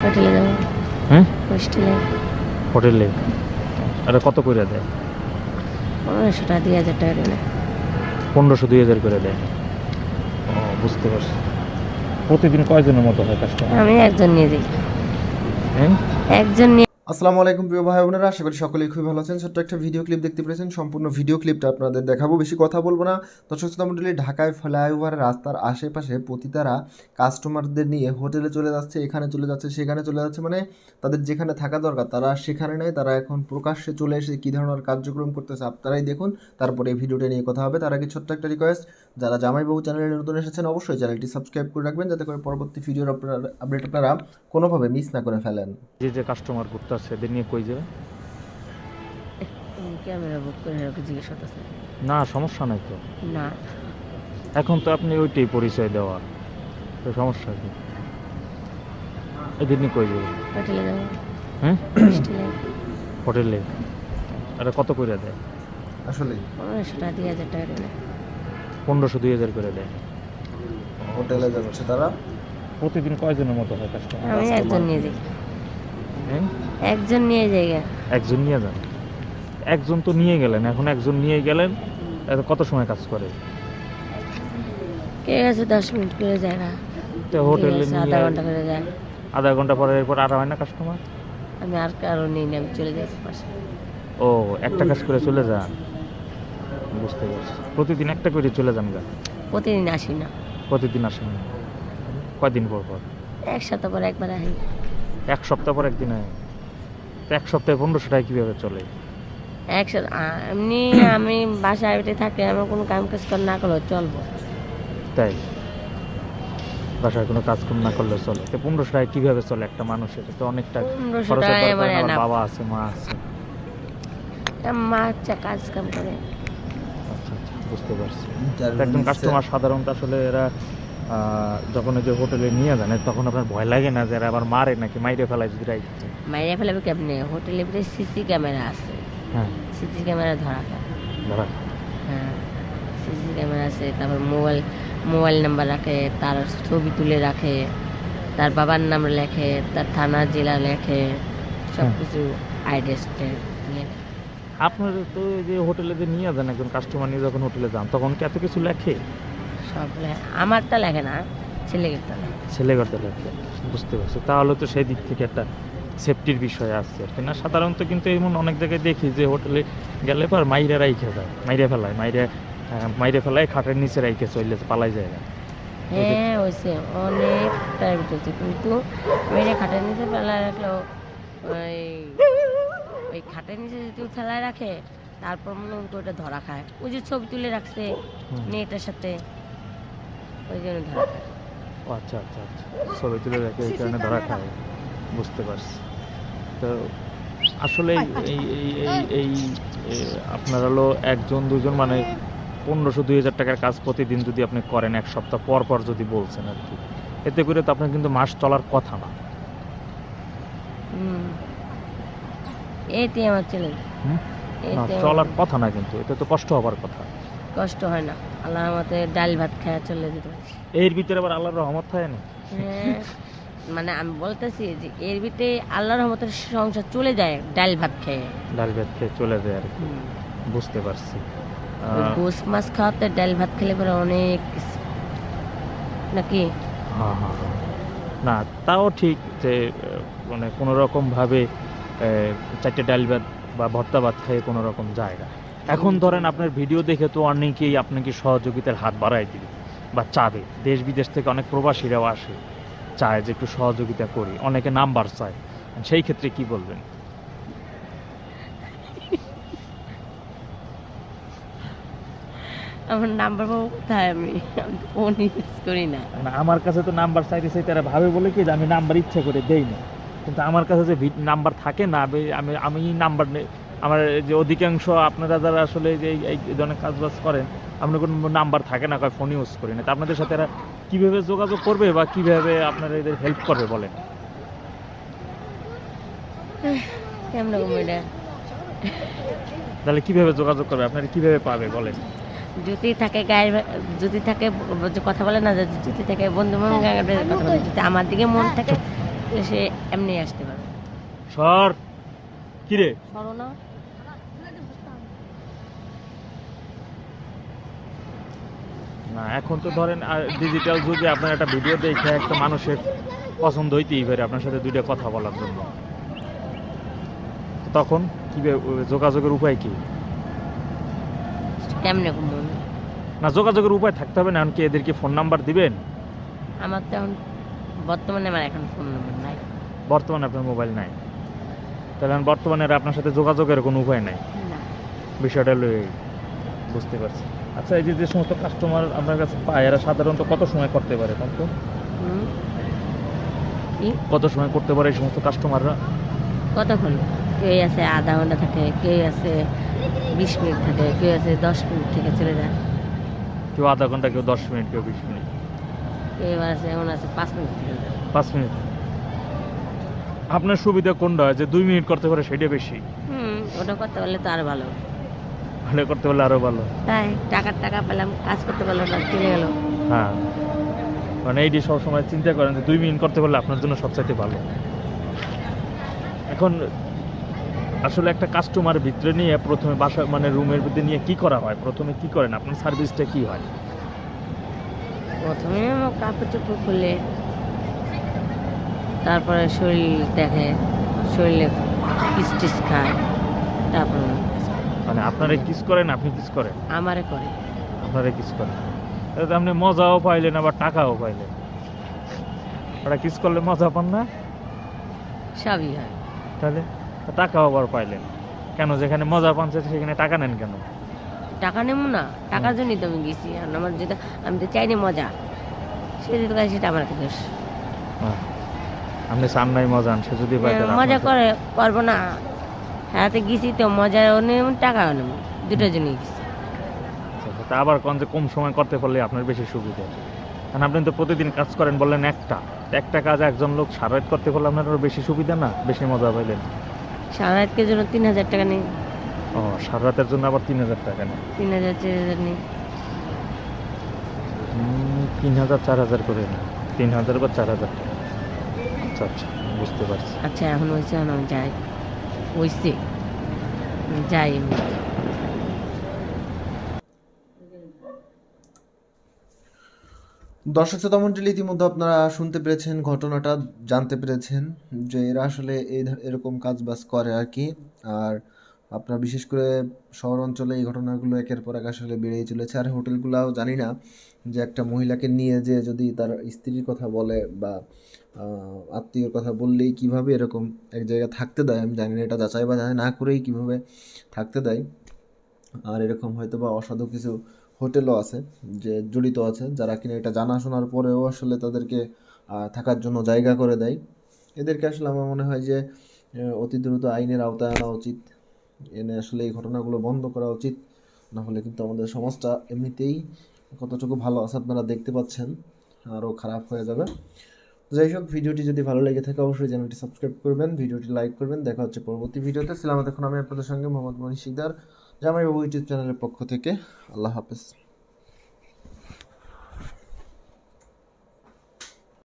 হোটেলে যাব। হ্যাঁ হোস্টেলে। হোটেলে? এটা কত করে দেয়? পনেরোশো টাকা দুই হাজার টাকা দিলে পনেরোশো দুই হাজার করে দেয়। ও বুঝতে পারছি। প্রতিদিন কয়জনের মতো হয় কাজটা আমি একজন নিয়ে যাই। হ্যাঁ? একজন নিয়ে আসসালামু আলাইকুম প্রিয় ভাই বোনেরা, আশা করি সকলেই খুবই ভালো আছেন। ছোট্ট একটা ভিডিও ক্লিপ দেখতে পেরেছেন। সম্পূর্ণ ভিডিও ক্লিপটা আপনাদের দেখাবো, বেশি কথা বলব না। দর্শক শ্রোতা মণ্ডলী, ঢাকায় ফ্লাইওভার রাস্তার আশেপাশে পতিতারা কাস্টমারদের নিয়ে হোটেলে চলে যাচ্ছে, এখানে চলে যাচ্ছে, সেখানে চলে যাচ্ছে মানে তাদের যেখানে থাকা দরকার, তারা সেখানে নেই, তারা এখন প্রকাশ্যে চলে এসে কী ধরনের কার্যক্রম করতেছে আপনারাই দেখুন। তারপরে এই ভিডিওটা নিয়ে কথা হবে। তার আগে ছোট্ট একটা রিকোয়েস্ট যারা জামাইবাবু চ্যানেলে নতুন এসেছেন, অবশ্যই চ্যানেলটি সাবস্ক্রাইব করে রাখবেন, যাতে করে পরবর্তী ভিডিওর আপনারা আপডেট আপনারা কোনোভাবে মিস না করে ফেলেন। যে যে কাস্টমার করতে আসছে এদের নিয়ে কই যাবে? ক্যামেরা বুক করে ওকে জিজ্ঞেস করতেছে। না সমস্যা নাই তো। না। এখন তো আপনি ওইটাই পরিচয় দেওয়া তো সমস্যা কি? এদের নিয়ে কই যাবে? হোটেলে যাব। হ্যাঁ হোটেলে। এটা কত করে দেয়? আসলে। পনেরোশো দুই হাজার টাকা দিলে পনেরোশো দুই হাজার করে দেয়। হোটেলে যাচ্ছে তারা? প্রতিদিন কয়জনের মতো হয় কাস্টমার? আমি একজন নিয়ে যাই। হ্যাঁ? একজন নিয়ে গা। একজন নিয়ে যান। একজন তো নিয়ে গেলেন এখন একজন নিয়ে গেলেন এত কত সময় কাজ করে? কে গেছে দশ মিনিট করে যায় না। তো হোটেলে আধা ঘণ্টা করে যায়। আধা ঘণ্টা পরে এরপর আর হয় না কাস্টমার আমি আর কারও নিই না আমি চলে যাই পাশে ও একটা কাজ করে চলে যান। বুঝতে পারছি। প্রতিদিন একটা করে চলে যান গা? প্রতিদিন আসি না। প্রতিদিন আসেন না। কয়দিন পর পর? এক সপ্তাহ পর একবার আসি। এক সপ্তাহ পর একদিন তো এক সপ্তাহে পনেরোশো টাকা কীভাবে চলে? আ- এমনি আমি বাসায় বেটে থাকলে আমার কোনো কাম কাজ করে না করলেও চলবো। তাই? বাসায় কোনো কাজ কাম না করলে চলে। তো পনেরোশো টাকা কীভাবে চলে একটা মানুষের? তো অনেকটা বাবা আছে মা আছে। মা আচ্ছা কাজ কাম করে। আচ্ছা আচ্ছা বুঝতে পারছি। একজন কাস্টমার সাধারণত আসলে এরা যখন ওই যে হোটেলে নিয়ে যান তখন আপনার ভয় লাগে না যে আবার মারে নাকি মাইরে ফেলায় যদি রাইট? মাইরে ফেলাবে কেমনে? হোটেলে ভিতরে সিসি ক্যামেরা আছে। হ্যাঁ। সিসি ক্যামেরা ধরা ধরা হ্যাঁ সিসি ক্যামেরা আছে তারপর মোবাইল মোবাইল নাম্বার রাখে তার ছবি তুলে রাখে তার বাবার নাম লেখে তার থানা জেলা লেখে সব। কিছু আইডেস লেখে আপনার তো যে হোটেলে যে নিয়ে যান একজন কাস্টমার নিয়ে যখন হোটেলে যান তখন কি এত কিছু লেখে? সব লেখে আমারটা লেখে না ছেলেকেরটা লেখে। ছেলে করতে বুঝতে পারছি। তাহলে তো সেই দিক থেকে একটা সেফটির বিষয় আছে আর না সাধারণত কিন্তু এমন অনেক জায়গায় দেখি যে হোটেলে গেলে পর মাইরে রাইখে যায় মাইরে ফেলায় মাইরে মাইরে ফেলায় খাটের নিচে রাইখে চলে পালাই যায় না। হ্যাঁ হয়েছে অনেকটার ভিতরে কিন্তু মেরে খাটের নিচে ফেলায় রাখল ওই ওই খাটের নিচে যদি ফেলায় রাখে তারপর মনে হয় ওটা ধরা খায়। ওই যে ছবি তুলে রাখছে মেয়েটার সাথে। ওই জন্য ধরা খায়। আচ্ছা আচ্ছা আচ্ছা। ছবি তুলে রাখে এই কারণে ধরা খায়। বুঝতে পারছি। তো আসলে এই এই আপনার হলো একজন দুজন মানে পনেরোশো দুই হাজার টাকার কাজ প্রতিদিন যদি আপনি করেন এক সপ্তাহ পর পর যদি বলছেন আর কি। এতে করে তো আপনার কিন্তু মাস চলার কথা না। এটি আমার এতে চলার কথা না কিন্তু এতে তো কষ্ট হবার কথা। কষ্ট হয় না। আল্লাহ আমাতে ডাল ভাত খাওয়া চলে যেতে। এর ভিতরে আবার আল্লাহর রহমত হয় না? হ্যাঁ মানে আমি বলতেছি যে এর ভিতরে আল্লাহর রহমতের সংসার চলে যায় ডাল ভাত খেয়ে। ডাল ভাত খেয়ে চলে যায় আর কি। বুঝতে পারছি। গোস মাছ খাওয়াতে ডাল ভাত খেলে পরে অনেক নাকি? হ্যাঁ হ্যাঁ হ্যাঁ। না তাও ঠিক যে মানে কোনো রকমভাবে চারটে ডাল ভাত বা ভর্তা ভাত খেয়ে কোনো রকম জায়গা এখন ধরেন আপনার ভিডিও দেখে তো অনেকেই আপনাকে সহযোগিতার হাত বাড়াই দিবে বা চাবে। দেশ বিদেশ থেকে অনেক প্রবাসীরাও আসে চায় যে একটু সহযোগিতা করি অনেকে নাম্বার চায়। সেই ক্ষেত্রে কি বলবেন? আমার নাম্বার পাবো কোথায় আমি? ফোন ইউজ করি না। আমার কাছে তো নাম্বার চাইতে চাই তারা ভাবে বলে কি যে আমি নাম্বার ইচ্ছা করে দেই না। কিন্তু আমার কাছে যে নাম্বার থাকে না আমি- আমি আমি নাম্বার আমার যে অধিকাংশ আপনারা যারা আসলে যে এই- এই ধরনের কাজ বাজ করেন আপনার কোনো নাম্বার থাকে না কয় ফোন ইউজ করি না। তা আপনাদের সাথে এরা কীভাবে যোগাযোগ করবে বা কীভাবে আপনারা এদের হেল্প করবে বলেন? তাহলে কীভাবে যোগাযোগ করবে? আপনারা কীভাবে পাবে বলেন? যদি থাকে গায়ের ভা- যদি থাকে কথা বলে না যে যদি থাকে বন্ধু মন যদি আমার দিকে মন থাকে সে এমনি আসতে পারবে। সর! কিরে সরো না। না এখন তো ধরেন ডিজিটাল যুগে আপনার একটা ভিডিও দেখে একটা মানুষের পছন্দ হইতেই পারে আপনার সাথে দুইটা কথা বলার জন্য। তখন কি যোগাযোগের উপায় কি? কেমনে না যোগাযোগের উপায় থাকতে হবে না এমনকি এদেরকে ফোন নাম্বার দিবেন? আমার তো এখন বর্তমানে আমার এখন ফোন নম্বর নাই। বর্তমানে আপনার মোবাইল নাই। তাহলে বর্তমানে আপনার সাথে যোগাযোগের কোনো উপায় নাই? বিষয়টা লয়ে বুঝতে পারছি। আচ্ছা এই যে যে সমস্ত কাস্টমার আপনার কাছে পায় এরা সাধারণত কত সময় করতে পারে কিন্তু কত সময় করতে পারে এই সমস্ত কাস্টমাররা কতক্ষণ? কেউ আছে আধা ঘণ্টা থাকে কেউ আছে বিশ মিনিট থাকে কেউ আছে দশ মিনিট থেকে চলে যায়। কেউ আধা ঘণ্টা কেউ দশ মিনিট কেউ বিশ মিনিট। কেউ আছে এমন আছে পাঁচ মিনিট থেকে যায়। পাঁচ মিনিট। আপনার সুবিধা কোনটা? হয় যে দুই মিনিট করতে পারে সেটা বেশি। হুম ওটা করতে পারলে তো আর ভালো। ভালো করতে পারলে আরও ভালো। তাই টাকার টাকা পেলাম কাজ করতে পারল না চলে গেল। হ্যাঁ। মানে এইটি সবসময় চিন্তা করেন যে দুই মিনিট করতে পারলে আপনার জন্য সবচাইতে ভালো। এখন আসলে একটা কাস্টমার ভিতরে নিয়ে প্রথমে বাসা মানে রুমের ভিতরে নিয়ে কি করা হয়? প্রথমে কি করেন? আপনার সার্ভিসটা কি হয়? প্রথমে কাপড় চোপড় খুলে তারপরে শরীর দেখে শরীরে কিস টিস খায় তারপর মানে আপনারা কিস করেন আপনি কিস করেন? আমারে করে। আপনারা কিস করেন। তাহলে আপনি মজাও পাইলেন আবার টাকাও পাইলেন। ওরা কিস করলে মজা পান না? সবই হয়। তাহলে টাকাও আবার পাইলেন। কেন যেখানে মজা পান সেখানে টাকা নেন কেন? টাকা নেব না। টাকার জন্যই তো আমি গেছি। আর আমার যেটা আমি তো চাইনি মজা। সে যেটা করে সেটা আমার একটা দোষ। হ্যাঁ। আপনি চান নাই মজা আন সে যদি মজা করে করব না। হাতে গেছি তো মজাও নেব টাকাও নেব দুটোর জন্যই গেছি। আচ্ছা, তা আবার কোন যে কম সময় করতে পারলে আপনার বেশি সুবিধা কারণ আপনি তো প্রতিদিন কাজ করেন বললেন একটা একটা কাজ একজন লোক সারা রাত করতে পারলে আপনার বেশি সুবিধা না? বেশি মজা পাইলেন? সারা রাতকে জন্য তিন হাজার টাকা নেই। ও সারা রাতের জন্য আবার তিন হাজার টাকা নেই? তিন হাজার চার হাজার নেই। তিন হাজার চার হাজার করে নেয়। তিন হাজার বা চার হাজার টাকা। আচ্ছা আচ্ছা বুঝতে পারছি। আচ্ছা এখন হয়েছে আমি যাই। হয়েছে যাই দর্শক শ্রোতা মণ্ডলী ইতিমধ্যে আপনারা শুনতে পেরেছেন, ঘটনাটা জানতে পেরেছেন যে এরা আসলে এই এরকম কাজ বাজ করে আর কি। আর আপনার বিশেষ করে শহর অঞ্চলে এই ঘটনাগুলো একের পর এক আসলে বেড়েই চলেছে। আর হোটেলগুলাও জানি না যে একটা মহিলাকে নিয়ে যে যদি তার স্ত্রীর কথা বলে বা আত্মীয়র কথা বললেই কীভাবে এরকম এক জায়গায় থাকতে দেয়? আমি জানি না এটা যাচাই বা জানি না করেই কীভাবে থাকতে দেয়। আর এরকম হয়তো বা অসাধু কিছু হোটেলও আছে যে জড়িত আছে, যারা কিনা এটা জানা শোনার পরেও আসলে তাদেরকে থাকার জন্য জায়গা করে দেয়। এদেরকে আসলে আমার মনে হয় যে অতি দ্রুত আইনের আওতায় আনা উচিত। এনে আসলে এই ঘটনাগুলো বন্ধ করা উচিত। না হলে কিন্তু আমাদের সমাজটা এমনিতেই কতটুকু ভালো আছে আপনারা দেখতে পাচ্ছেন, আরও খারাপ হয়ে যাবে। যাই হোক, ভিডিওটি যদি ভালো লেগে থাকে অবশ্যই চ্যানেলটি সাবস্ক্রাইব করবেন, ভিডিওটি লাইক করবেন। দেখা হচ্ছে পরবর্তী ভিডিওতে। ছিলাম এখন আমি আপনাদের সঙ্গে মোহাম্মদ মনি শিকদার জামাই বাবু ইউটিউব চ্যানেলের পক্ষ থেকে। আল্লাহ হাফেজ।